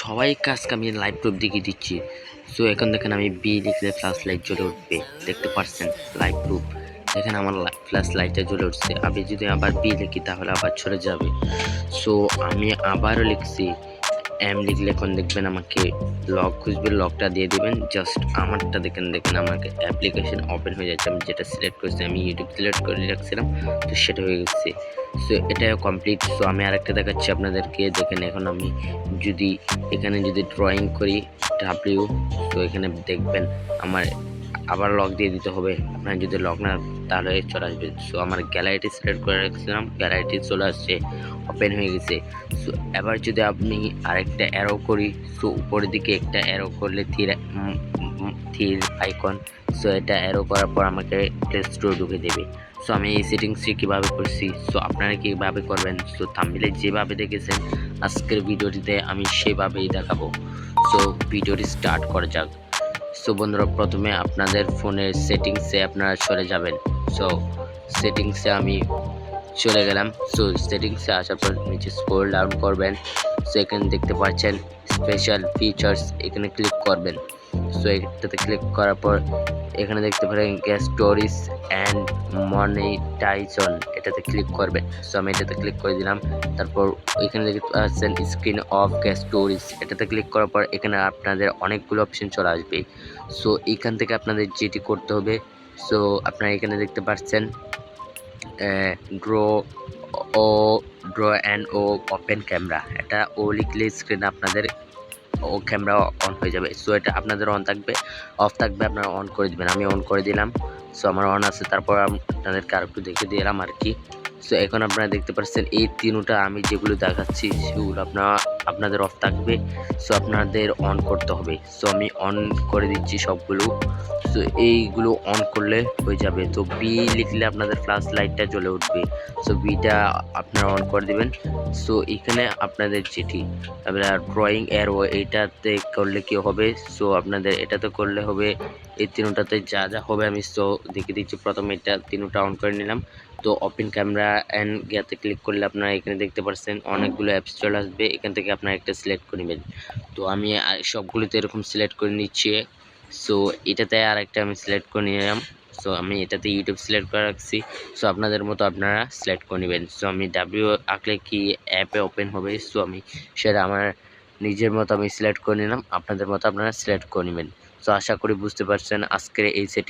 সবাই কাজকে আমি লাইভ প্রুফ দেখিয়ে দিচ্ছি। সো এখন দেখেন আমি বি লিখলে ফ্ল্যাশ লাইট জ্বলে উঠবে। দেখতে পাচ্ছেন লাইভ প্রুফ দেখেন আমার ফ্ল্যাশ লাইটটা জ্বলে উঠছে। আমি যদি আবার বি লিখি তাহলে আবার ছড়ে যাবে। সো আমি আবারও লিখছি এম লিখলে এখন দেখবেন আমাকে লক খুঁজবে লকটা দিয়ে দিবেন জাস্ট আমারটা দেখেন দেখেন আমাকে অ্যাপ্লিকেশন ওপেন হয়ে যাচ্ছে, আমি যেটা সিলেক্ট করেছি, আমি ইউটিউব সিলেক্ট করে রাখছিলাম, তো সেটা হয়ে গেছে। সো এটা কমপ্লিট সো আমি আরেকটা দেখাচ্ছি আপনাদেরকে, দেখেন এখন আমি যদি এখানে যদি ড্রয়িং করি ডাব্লিউ তো এখানে দেখবেন আমার আবার লক দিয়ে দিতে হবে। আপনার যদি লক না, তাহলে চলে আসবে। সো আমার গ্যালারিটি সিলেক্ট করে রেখেছিলাম। গ্যালারিটি চলে আসছে। ওপেন হয়ে গেছে। সো এবার যদি আপনি আরেকটা অ্যারো করি সো উপরের দিকে একটা অ্যারো করলে থির থির আইকন সো এটা অ্যারো করার পর আমাকে প্লে স্টোর ঢুকে দেবে। সো আমি এই সেটিংসটি কীভাবে করছি? সো আপনারা কীভাবে করবেন? সো থাম্বনেলে যেভাবে দেখেছেন, আজকের ভিডিওটিতে আমি সেভাবেই দেখাবো। সো ভিডিওটি স্টার্ট করা যাক। সো বন্ধুরা, প্রথমে আপনাদের ফোনের সেটিংসে আপনারা চলে যাবেন। সো, সেটিংসে আমি চলে গেলাম। সো, সেটিংসে আসার পর নিচে স্কোর ডাউন করবেন। সো, এখানে দেখতে পাচ্ছেন স্পেশাল ফিচার্স এখানে ক্লিক করবেন। সো, এটাতে ক্লিক করার পর এখানে দেখতে পারেন গ্যাস স্টোরিজ অ্যান্ড মনিটাইজন। এটাতে ক্লিক করবেন। সো আমি এটাতে ক্লিক করে দিলাম। তারপর এখানে দেখতে পাচ্ছেন স্ক্রিন অফ গ্যাস স্টোরিজ। এটাতে ক্লিক করার পর এখানে আপনাদের অনেকগুলো অপশন চলে আসবে। সো এখান থেকে আপনাদের যেটি করতে হবে, সো আপনারা এখানে দেখতে পাচ্ছেন draw O, draw and O open camera. এটা ও লিখলে স্ক্রিন আপনাদের ও ক্যামেরা অন হয়ে যাবে। সো এটা আপনাদের অন থাকবে। অফ থাকবে, আপনারা অন করে দিবেন। আমি অন করে দিলাম। সো আমার অন আছে। তারপর আপনাদেরকে আর একটু দেখে দিলাম আর কি। সো এখন আপনারা দেখতে পাচ্ছেন, এই তিনটা আমি যেগুলো দেখাচ্ছি, সেগুলো আপনারা আপনাদের অফ থাকবে সো আপনাদের অন করতে হবে। সো আমি অন করে দিচ্ছি সবগুলো। সো এইগুলো অন করলে হয়ে যাবে। তো বি লিখলে আপনাদের ফ্ল্যাশ লাইটটা জ্বলে উঠবে। সো বিটা আপনারা অন করে দিবেন। সো এখানে আপনাদের চিঠি, আপনার ড্রয়িং অ্যারো এইটাতে করলে কি হবে? সো আপনাদের এটাতে করলে হবে, এই তিনটাতে যা যা হবে আমি সো দেখে দিচ্ছি। প্রথমে এটা তিনটা অন করে নিলাম। তো ওপেন ক্যামেরা অ্যান্ড গিয়াতে ক্লিক করলে আপনারা এখানে দেখতে পাচ্ছেন অনেকগুলো অ্যাপস চলে আসবে। এখান থেকে আপনারা একটা সিলেক্ট করে নেবেন। তো আমি সবগুলোতে এরকম সিলেক্ট করে নিচ্ছি। সো এটাতে আর একটা আমি সিলেক্ট করে নিলাম। সো আমি এটাতে ইউটিউব সিলেক্ট করে রাখছি। সো আপনাদের মতো আপনারা সিলেক্ট করে নেবেন। সো আমি ডাব্লিউ আঁকলে কি অ্যাপে ওপেন হবে? সো আমি সেটা আমার নিজের মতো আমি সিলেক্ট করে নিলাম। আপনাদের মতো আপনারা সিলেক্ট করে নেবেন। সো আশা করি বুঝতে পারছেন আজকের এই সেটিং